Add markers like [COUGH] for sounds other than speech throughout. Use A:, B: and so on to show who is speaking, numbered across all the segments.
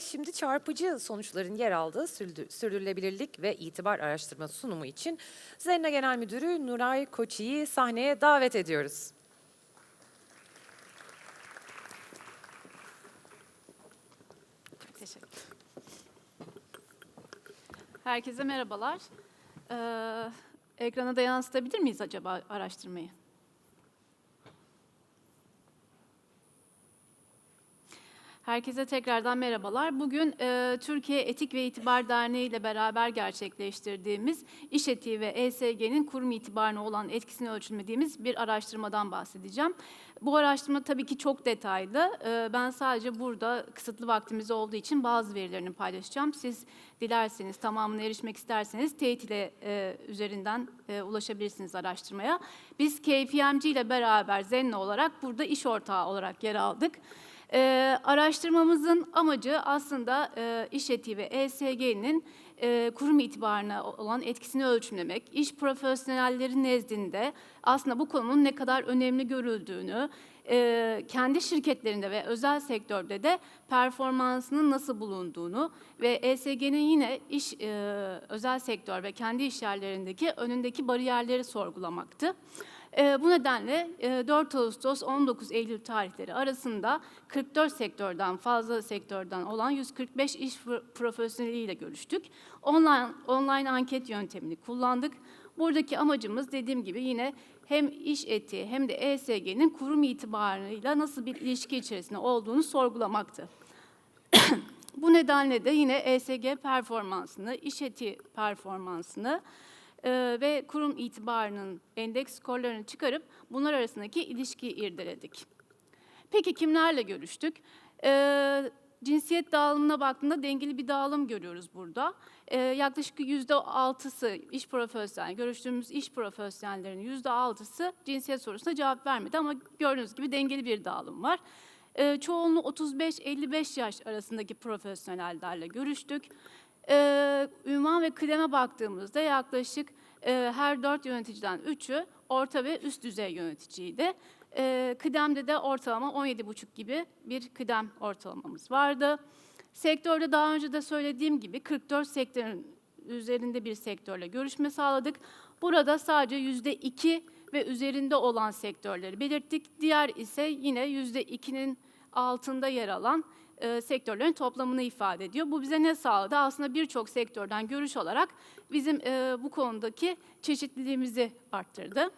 A: Şimdi çarpıcı sonuçların yer aldığı sürdü- sürdürülebilirlik ve itibar araştırma sunumu için Zenna Genel Müdürü Nuray Koçi'yi sahneye davet ediyoruz.
B: Çok teşekkür Herkese merhabalar. Ee, ekrana da yansıtabilir miyiz acaba araştırmayı? Herkese tekrardan merhabalar. Bugün e, Türkiye Etik ve İtibar Derneği ile beraber gerçekleştirdiğimiz iş etiği ve ESG'nin kurum itibarına olan etkisini ölçülmediğimiz bir araştırmadan bahsedeceğim. Bu araştırma tabii ki çok detaylı. E, ben sadece burada kısıtlı vaktimiz olduğu için bazı verilerini paylaşacağım. Siz dilerseniz tamamına erişmek isterseniz teyit ile e, üzerinden e, ulaşabilirsiniz araştırmaya. Biz KPMG ile beraber Zenna olarak burada iş ortağı olarak yer aldık. Ee, araştırmamızın amacı aslında e, iş ve ESG'nin e, kurum itibarına olan etkisini ölçümlemek, iş profesyonelleri nezdinde aslında bu konunun ne kadar önemli görüldüğünü, e, kendi şirketlerinde ve özel sektörde de performansının nasıl bulunduğunu ve ESG'nin yine iş e, özel sektör ve kendi iş yerlerindeki önündeki bariyerleri sorgulamaktı. E, bu nedenle e, 4 Ağustos 19 Eylül tarihleri arasında 44 sektörden fazla sektörden olan 145 iş pro- profesyoneliyle görüştük. Online online anket yöntemini kullandık. Buradaki amacımız dediğim gibi yine hem iş etiği hem de ESG'nin kurum itibarıyla nasıl bir ilişki içerisinde olduğunu sorgulamaktı. [CLEARS THROAT] Bu nedenle de yine ESG performansını, iş etiği performansını e, ve kurum itibarının endeks skorlarını çıkarıp bunlar arasındaki ilişkiyi irdeledik. Peki kimlerle görüştük? E, cinsiyet dağılımına baktığında dengeli bir dağılım görüyoruz burada. E, yaklaşık yüzde altısı iş profesyonel, görüştüğümüz iş profesyonellerinin yüzde altısı cinsiyet sorusuna cevap vermedi ama gördüğünüz gibi dengeli bir dağılım var. E, çoğunluğu 35-55 yaş arasındaki profesyonellerle görüştük. Ee, ünvan ve kıdeme baktığımızda yaklaşık e, her dört yöneticiden üçü orta ve üst düzey yöneticiydi. Ee, kıdemde de ortalama 17,5 gibi bir kıdem ortalamamız vardı. Sektörde daha önce de söylediğim gibi 44 sektörün üzerinde bir sektörle görüşme sağladık. Burada sadece yüzde iki ve üzerinde olan sektörleri belirttik. Diğer ise yine yüzde ikinin altında yer alan e, sektörlerin toplamını ifade ediyor. Bu bize ne sağladı? Aslında birçok sektörden görüş olarak bizim e, bu konudaki çeşitliliğimizi arttırdı.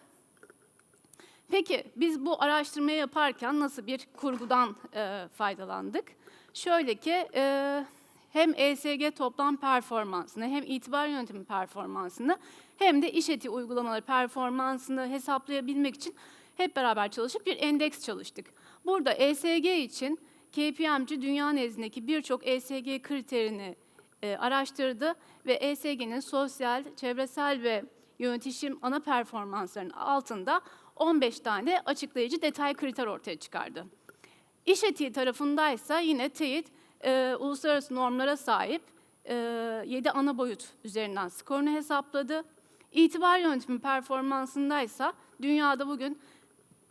B: Peki biz bu araştırmayı yaparken nasıl bir kurgudan e, faydalandık? Şöyle ki e, hem ESG toplam performansını hem itibar yönetimi performansını hem de iş etiği uygulamaları performansını hesaplayabilmek için hep beraber çalışıp bir endeks çalıştık. Burada ESG için KPMG dünya nezdindeki birçok ESG kriterini e, araştırdı ve ESG'nin sosyal, çevresel ve yönetişim ana performanslarının altında 15 tane açıklayıcı detay kriter ortaya çıkardı. İş etiği tarafındaysa yine teyit e, uluslararası normlara sahip e, 7 ana boyut üzerinden skorunu hesapladı. İtibar yönetimi performansındaysa dünyada bugün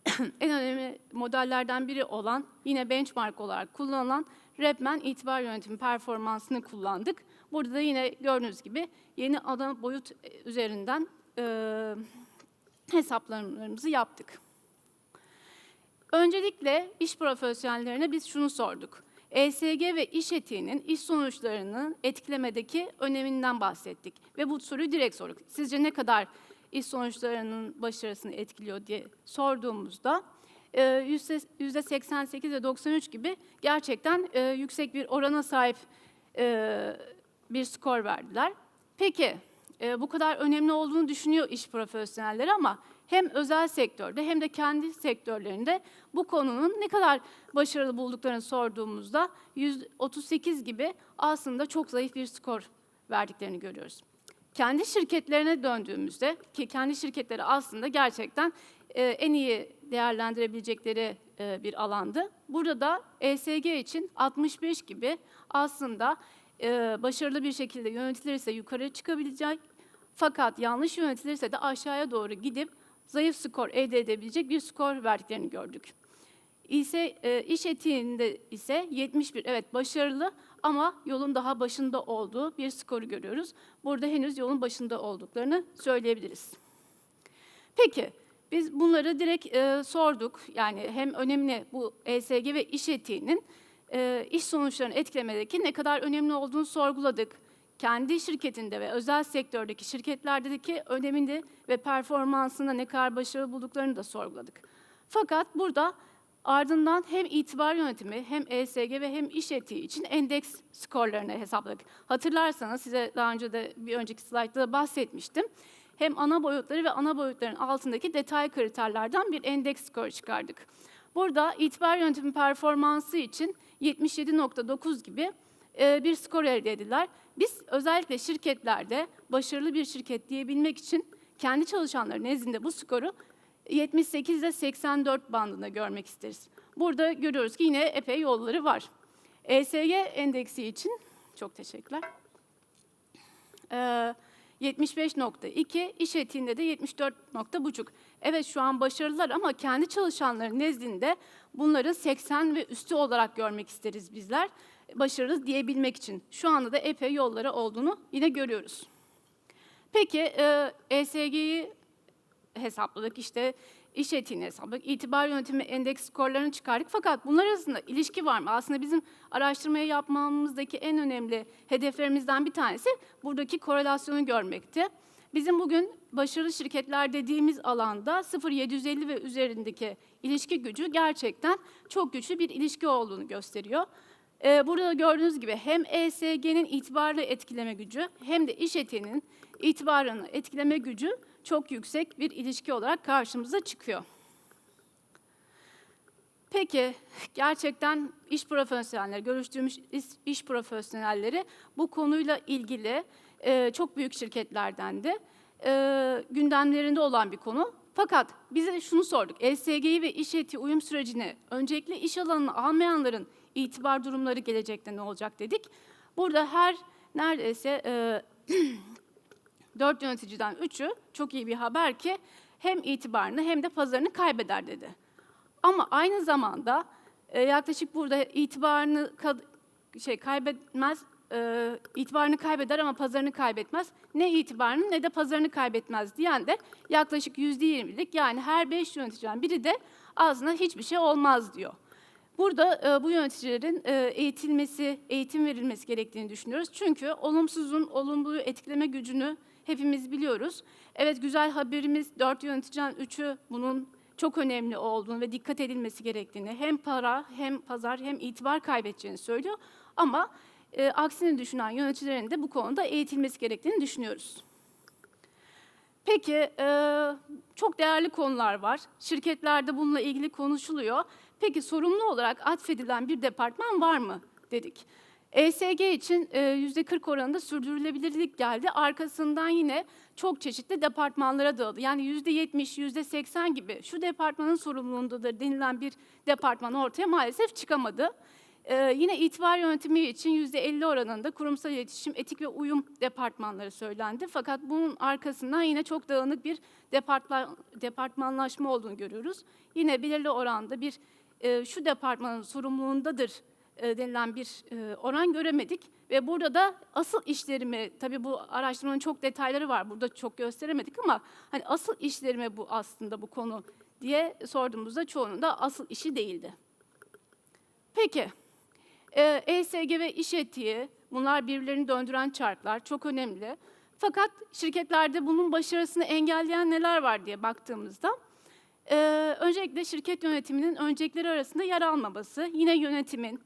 B: [COUGHS] en önemli modellerden biri olan yine benchmark olarak kullanılan Repman itibar yönetimi performansını kullandık. Burada da yine gördüğünüz gibi yeni ana boyut üzerinden e, hesaplarımızı yaptık. Öncelikle iş profesyonellerine biz şunu sorduk. ESG ve iş etiğinin iş sonuçlarını etkilemedeki öneminden bahsettik. Ve bu soruyu direkt sorduk. Sizce ne kadar iş sonuçlarının başarısını etkiliyor diye sorduğumuzda e, yüzde 88 ve 93 gibi gerçekten e, yüksek bir orana sahip e, bir skor verdiler. Peki e, bu kadar önemli olduğunu düşünüyor iş profesyonelleri ama hem özel sektörde hem de kendi sektörlerinde bu konunun ne kadar başarılı bulduklarını sorduğumuzda 138 gibi aslında çok zayıf bir skor verdiklerini görüyoruz. Kendi şirketlerine döndüğümüzde ki kendi şirketleri aslında gerçekten e, en iyi değerlendirebilecekleri e, bir alandı. Burada da ESG için 65 gibi aslında e, başarılı bir şekilde yönetilirse yukarı çıkabilecek fakat yanlış yönetilirse de aşağıya doğru gidip zayıf skor elde edebilecek bir skor verdiklerini gördük. İse, iş etiğinde ise 71 evet başarılı ama yolun daha başında olduğu bir skoru görüyoruz. Burada henüz yolun başında olduklarını söyleyebiliriz. Peki biz bunları direkt e, sorduk. Yani hem önemli bu ESG ve iş etiğinin e, iş sonuçlarını etkilemedeki ne kadar önemli olduğunu sorguladık. Kendi şirketinde ve özel sektördeki şirketlerdeki önemini ve performansında ne kadar başarılı bulduklarını da sorguladık. Fakat burada ardından hem itibar yönetimi hem ESG ve hem iş etiği için endeks skorlarını hesapladık. Hatırlarsanız size daha önce de bir önceki slaytta da bahsetmiştim. Hem ana boyutları ve ana boyutların altındaki detay kriterlerden bir endeks skoru çıkardık. Burada itibar yönetimi performansı için 77.9 gibi e, bir skor elde ediler. Biz özellikle şirketlerde başarılı bir şirket diyebilmek için kendi çalışanları nezdinde bu skoru 78 ile 84 bandında görmek isteriz. Burada görüyoruz ki yine epey yolları var. ESG endeksi için çok teşekkürler. Ee, 75.2, iş etiğinde de 74.5. Evet şu an başarılılar ama kendi çalışanların nezdinde bunları 80 ve üstü olarak görmek isteriz bizler. Başarılı diyebilmek için. Şu anda da epey yolları olduğunu yine görüyoruz. Peki e, ESG'yi hesapladık işte iş etiğini hesapladık, itibar yönetimi endeks skorlarını çıkardık. Fakat bunlar arasında ilişki var mı? Aslında bizim araştırmayı yapmamızdaki en önemli hedeflerimizden bir tanesi buradaki korelasyonu görmekti. Bizim bugün başarılı şirketler dediğimiz alanda 0-750 ve üzerindeki ilişki gücü gerçekten çok güçlü bir ilişki olduğunu gösteriyor. Ee, burada gördüğünüz gibi hem ESG'nin itibarlı etkileme gücü hem de iş etiğinin itibarını etkileme gücü çok yüksek bir ilişki olarak karşımıza çıkıyor. Peki gerçekten iş profesyonelleri, görüştüğümüz iş, profesyonelleri bu konuyla ilgili e, çok büyük şirketlerden de e, gündemlerinde olan bir konu. Fakat bize şunu sorduk, ESG'yi ve iş etiği uyum sürecini öncelikle iş alanına almayanların itibar durumları gelecekte ne olacak dedik. Burada her neredeyse e, [CLEARS THROAT] dört yöneticiden üçü çok iyi bir haber ki hem itibarını hem de pazarını kaybeder dedi. Ama aynı zamanda e, yaklaşık burada itibarını şey kaybetmez, e, itibarını kaybeder ama pazarını kaybetmez. Ne itibarını ne de pazarını kaybetmez diyen de yaklaşık yüzde yirmilik yani her beş yöneticiden biri de ağzına hiçbir şey olmaz diyor. Burada e, bu yöneticilerin eğitilmesi, eğitim verilmesi gerektiğini düşünüyoruz. Çünkü olumsuzun olumluyu etkileme gücünü hepimiz biliyoruz. Evet güzel haberimiz dört yöneticiden üçü bunun çok önemli olduğunu ve dikkat edilmesi gerektiğini hem para hem pazar hem itibar kaybedeceğini söylüyor. Ama e, aksini düşünen yöneticilerin de bu konuda eğitilmesi gerektiğini düşünüyoruz. Peki, e, çok değerli konular var. Şirketlerde bununla ilgili konuşuluyor. Peki sorumlu olarak atfedilen bir departman var mı dedik. ESG için e, yüzde 40 oranında sürdürülebilirlik geldi. Arkasından yine çok çeşitli departmanlara dağıldı. Yani yüzde 70, yüzde 80 gibi şu departmanın sorumluluğundadır denilen bir departman ortaya maalesef çıkamadı. Ee, yine itibar yönetimi için yüzde 50 oranında kurumsal iletişim, etik ve uyum departmanları söylendi. Fakat bunun arkasından yine çok dağınık bir departman, departmanlaşma olduğunu görüyoruz. Yine belirli oranda bir e, şu departmanın sorumluluğundadır e, denilen bir e, oran göremedik. Ve burada da asıl işlerimi, tabii bu araştırmanın çok detayları var, burada çok gösteremedik ama hani asıl işlerime bu aslında bu konu diye sorduğumuzda çoğunun da asıl işi değildi. Peki, e, ESG ve iş etiği, bunlar birbirlerini döndüren çarklar, çok önemli. Fakat şirketlerde bunun başarısını engelleyen neler var diye baktığımızda, e, öncelikle şirket yönetiminin öncelikleri arasında yer almaması, yine yönetimin,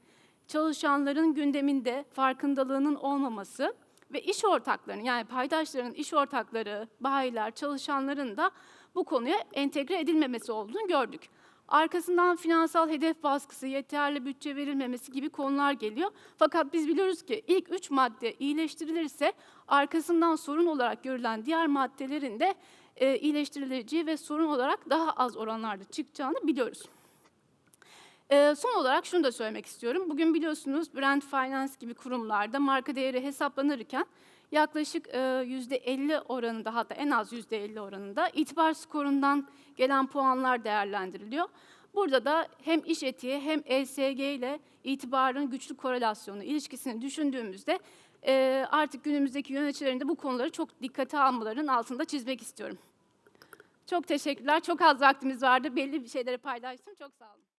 B: çalışanların gündeminde farkındalığının olmaması ve iş ortaklarının yani paydaşların iş ortakları, bayiler, çalışanların da bu konuya entegre edilmemesi olduğunu gördük. Arkasından finansal hedef baskısı, yeterli bütçe verilmemesi gibi konular geliyor. Fakat biz biliyoruz ki ilk üç madde iyileştirilirse arkasından sorun olarak görülen diğer maddelerin de e, iyileştirileceği ve sorun olarak daha az oranlarda çıkacağını biliyoruz. Son olarak şunu da söylemek istiyorum. Bugün biliyorsunuz Brand Finance gibi kurumlarda marka değeri hesaplanırken yaklaşık e, yüzde 50 oranında hatta en az yüzde 50 oranında itibar skorundan gelen puanlar değerlendiriliyor. Burada da hem iş etiği hem ESG ile itibarın güçlü korelasyonu, ilişkisini düşündüğümüzde artık günümüzdeki yöneticilerin de bu konuları çok dikkate almalarının altında çizmek istiyorum. Çok teşekkürler. Çok az vaktimiz vardı. Belli bir şeyleri paylaştım. Çok sağ olun.